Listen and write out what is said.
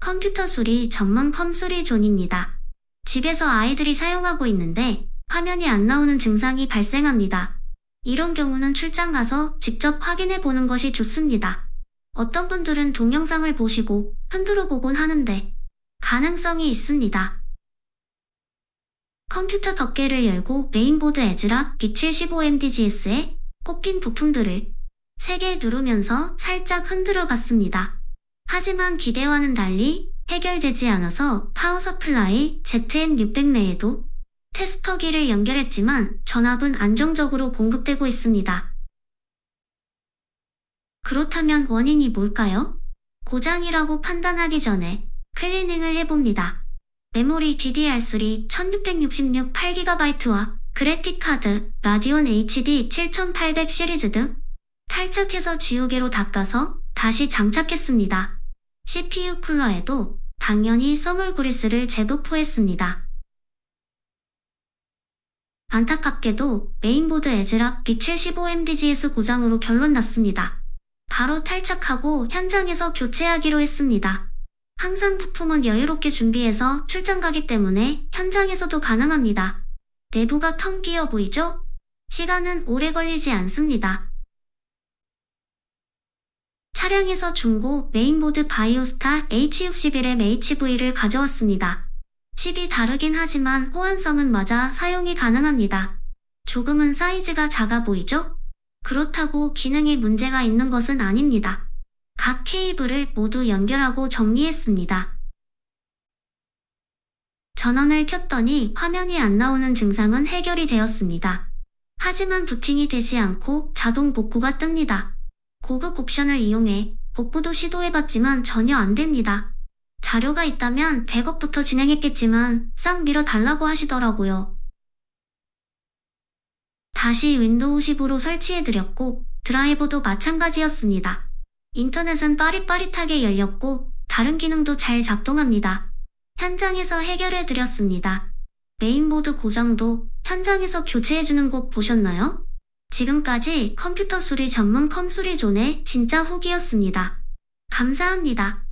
컴퓨터 수리 전문 컴수리 존입니다. 집에서 아이들이 사용하고 있는데 화면이 안 나오는 증상이 발생합니다. 이런 경우는 출장 가서 직접 확인해 보는 것이 좋습니다. 어떤 분들은 동영상을 보시고 흔들어 보곤 하는데 가능성이 있습니다. 컴퓨터 덮개를 열고 메인보드 에즈락 B75MDGS에 꼽힌 부품들을 3개 누르면서 살짝 흔들어 봤습니다. 하지만 기대와는 달리 해결되지 않아서 파워 서플라이 ZM600 내에도 테스터기를 연결했지만 전압은 안정적으로 공급되고 있습니다. 그렇다면 원인이 뭘까요? 고장이라고 판단하기 전에 클리닝을 해봅니다. 메모리 DDR3 1666 8GB와 그래픽카드 라디온 HD 7800 시리즈 등 탈착해서 지우개로 닦아서 다시 장착했습니다. CPU 쿨러에도 당연히 써멀 그리스를 재도포했습니다. 안타깝게도 메인보드 에즈락 B75MDGS 고장으로 결론 났습니다. 바로 탈착하고 현장에서 교체하기로 했습니다. 항상 부품은 여유롭게 준비해서 출장 가기 때문에 현장에서도 가능합니다. 내부가 텅 비어 보이죠? 시간은 오래 걸리지 않습니다. 차량에서 중고 메인보드 바이오스타 H61M HV를 가져왔습니다. 칩이 다르긴 하지만 호환성은 맞아 사용이 가능합니다. 조금은 사이즈가 작아 보이죠? 그렇다고 기능에 문제가 있는 것은 아닙니다. 각 케이블을 모두 연결하고 정리했습니다. 전원을 켰더니 화면이 안 나오는 증상은 해결이 되었습니다. 하지만 부팅이 되지 않고 자동 복구가 뜹니다. 고급 옵션을 이용해 복구도 시도해봤지만 전혀 안 됩니다. 자료가 있다면 100억부터 진행했겠지만 싹 밀어 달라고 하시더라고요. 다시 윈도우 10으로 설치해드렸고 드라이버도 마찬가지였습니다. 인터넷은 빠릿빠릿하게 열렸고 다른 기능도 잘 작동합니다. 현장에서 해결해드렸습니다. 메인보드 고장도 현장에서 교체해주는 곳 보셨나요? 지금까지 컴퓨터 수리 전문 컴수리존의 진짜 후기였습니다. 감사합니다.